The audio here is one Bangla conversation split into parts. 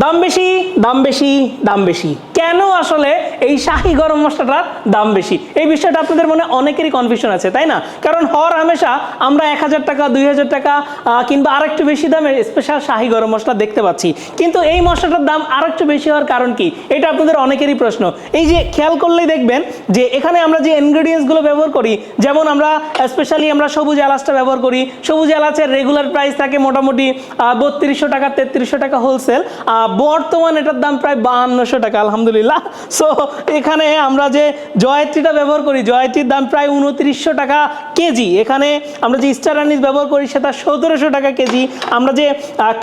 দাম বেশি দাম বেশি দাম বেশি। কেন আসলে এই শাহি গরম মশলাটার দাম বেশি? এই বিষয়টা আপনাদের মনে অনেকেরই কনফিউশন আছে, তাই না? কারণ হর হামেশা আমরা এক হাজার টাকা, দুই হাজার টাকা কিংবা আরেকটু বেশি দামের স্পেশাল শাহি গরম মশলা দেখতে পাচ্ছি। কিন্তু এই মশলাটার দাম আরেকটু বেশি হওয়ার কারণ কি? এটা আপনাদের অনেকেরই প্রশ্ন। এই যে খেয়াল করলেই দেখবেন যে এখানে আমরা যে ইনগ্রেডিয়েন্টসগুলো ব্যবহার করি, যেমন আমরা স্পেশালি আমরা সবুজ এলাচটা ব্যবহার করি, সবুজ এলাচের রেগুলার প্রাইস থাকে মোটামুটি বত্রিশশো টাকা, তেত্রিশশো টাকা হোলসেল বর্তমান এটার দাম প্রায় বাহান্নশো টাকা, আলহামদুলিল্লাহ। সো এখানে আমরা যে জয়ত্রীটা ব্যবহার করি, জয়ত্রীর দাম প্রায় উনত্রিশশো টাকা কেজি। এখানে আমরা যে স্টার আনিস ব্যবহার করি, সেটা সতেরোশো টাকা কেজি। আমরা যে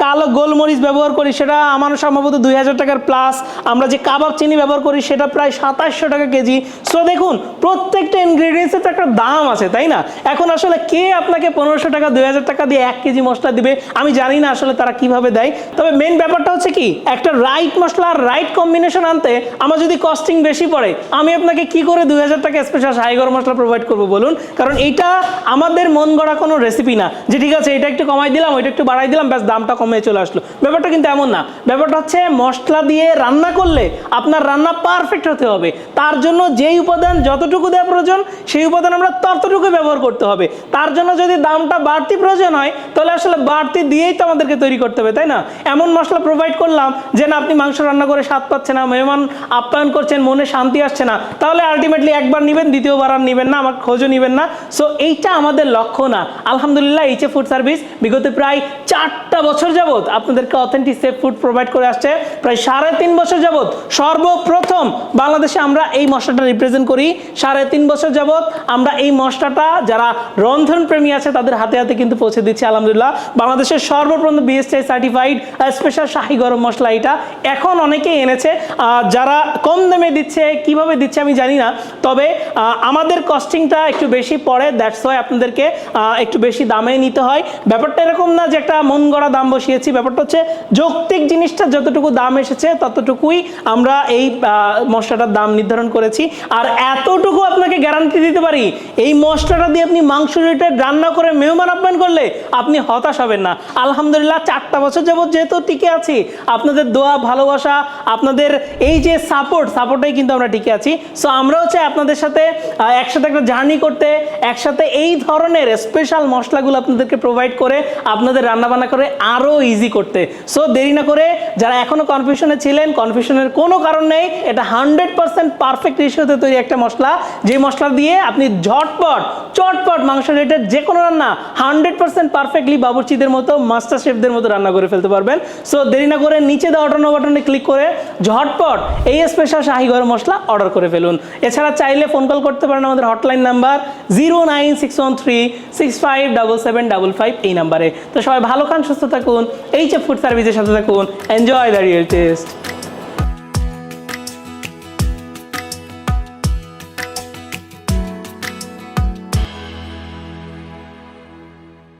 কালো গোলমরিচ ব্যবহার করি, সেটা আমার সম্ভবত দুই হাজার টাকার প্লাস আমরা যে কাবাব চিনি ব্যবহার করি, সেটা প্রায় সাতাশশো টাকা কেজি। সো দেখুন, প্রত্যেকটা ইনগ্রিডিয়েন্টসের তো একটা দাম আছে, তাই না? এখন আসলে কে আপনাকে পনেরোশো টাকা, দুই হাজার টাকা দিয়ে এক কেজি মশলা দিবে, আমি জানি না আসলে তারা কীভাবে দেয়। তবে মেন ব্যাপারটা হচ্ছে কি একটা রাইট মশলা রাইট কম্বিনেশন আনতে আমার যদি কস্টিং বেশি পড়ে, আমি আপনাকে কি করে দুই হাজার টাকা স্পেশাল হাই গরম মশলা প্রোভাইড করব বলুন? কারণ এইটা আমাদের মন গড়া কোনো রেসিপি না। যে ঠিক আছে, এটা একটু কমাই দিলাম, ওইটা একটু বাড়াই দিলাম, ব্যাস দামটা কমে চলে আসলো। ব্যাপারটা কিন্তু এমন না। ব্যাপারটা হচ্ছে মশলা দিয়ে রান্না করলে আপনার রান্না পারফেক্ট হতে হবে। তার জন্য যেই উপাদান যতটুকু দেওয়া প্রয়োজন, সেই উপাদান আমরা ততটুকু ব্যবহার করতে হবে। তার জন্য যদি দামটা বাড়তি প্রয়োজন হয়, তাহলে আসলে বাড়তি দিয়েই তো আমাদেরকে তৈরি করতে হবে, তাই না? এমন মশলা প্রোভাইড করলাম যে না, আপনি মাংস রান্না করে স্বাদ পাচ্ছে না, মেহমান আপ্যায়ন করছেন, মনে শান্তি আসছে না, তাহলে আলটিমেটলি একবার নেবেন, দ্বিতীয়বার আর নেবেন না, আমার খোঁজও নেবেন না। সো এইটা আমাদের লক্ষ্য না। আলহামদুলিল্লাহ এইচএ ফুড সার্ভিস বিগত প্রায় চারটা বছর যাবৎ আপনাদেরকে অথেন্টিক সেফ ফুড প্রোভাইড করে আসছে। প্রায় সাড়ে তিন বছর যাবৎ সর্বপ্রথম বাংলাদেশে আমরা এই মশলাটা রিপ্রেজেন্ট করি। সাড়ে তিন বছর যাবৎ আমরা এই মশলাটা, যারা রন্ধন প্রেমী আছে, তাদের হাতে হাতে কিন্তু পৌঁছে দিচ্ছি, আলহামদুলিল্লাহ। বাংলাদেশের সর্বপ্রথম বিএসটিআই সার্টিফাইড স্পেশাল শাহি গরম মশলা এটা। এখন অনেকেই এনেছে যারা কম দামে দিচ্ছে, কীভাবে দিচ্ছে আমি জানি না। তবে আমাদের কস্টিংটা একটু বেশি পড়ে দ্যাটস ওয়াই আপনাদেরকে একটু বেশি দামে নিতে হয়। ব্যাপারটা এরকম না যে একটা মন গড়া দাম বসিয়েছি। ব্যাপারটা হচ্ছে যৌক্তিক জিনিসটা যতটুকু দাম এসেছে, ততটুকুই আমরা এই মশলাটার দাম নির্ধারণ করেছি। আর এতটুকু আপনাকে গ্যারান্টি দিতে পারি, এই মশলাটা দিয়ে আপনি মাংস রিলেটেড রান্না করে মেহমান আপ্যায়ন করলে আপনি হতাশ হবেন না। আলহামদুলিল্লাহ, চারটা বছর যাবত যেহেতু টিকে আছি, আপনাদের দোয়া, ভালোবাসা, আপনাদের এই যে সাপোর্ট সাপোর্টেই কিন্তু আমরা টিকে আছি। সো আমরাও চাই আপনাদের সাথে একসাথে একটা জার্নি করতে, একসাথে এই ধরনের স্পেশাল মশলাগুলো আপনাদেরকে প্রোভাইড করে আপনাদের রান্নাবান্না করে আরও ইজি করতে। সো দেরি না করে যারা এখনও কনফিউশনে ছিলেন কনফিউশনের কোনো কারণ নেই, এটা হান্ড্রেড পার্সেন্ট পারফেক্ট রেশিওতে তৈরি একটা মশলা। যে মশলা দিয়ে আপনি ঝটপট, চটপট মাংস রেটের যে কোনো রান্না হান্ড্রেড পার্সেন্ট পারফেক্টলি বাবুর্চিদের মতো মাস্টার শেফদের মতো রান্না করে ফেলতে পারবেন। সো দেরি না করে নিচে দেওয়া অর্ডার বাটনে ক্লিক করে ঝটপট এই স্পেশাল শাহি গরম মশলা অর্ডার করে ফেলুন। এছাড়া চাইলে ফোন কল করতে পারেন আমাদের hotline number zero nine six one three six five double seven double five এই নাম্বারে। তো সবাই ভালো খান, সুস্থ থাকুন এইচ এফ ফুড সার্ভিসের সাথে থাকুন, এনজয় দ্য রিয়েল টেস্ট।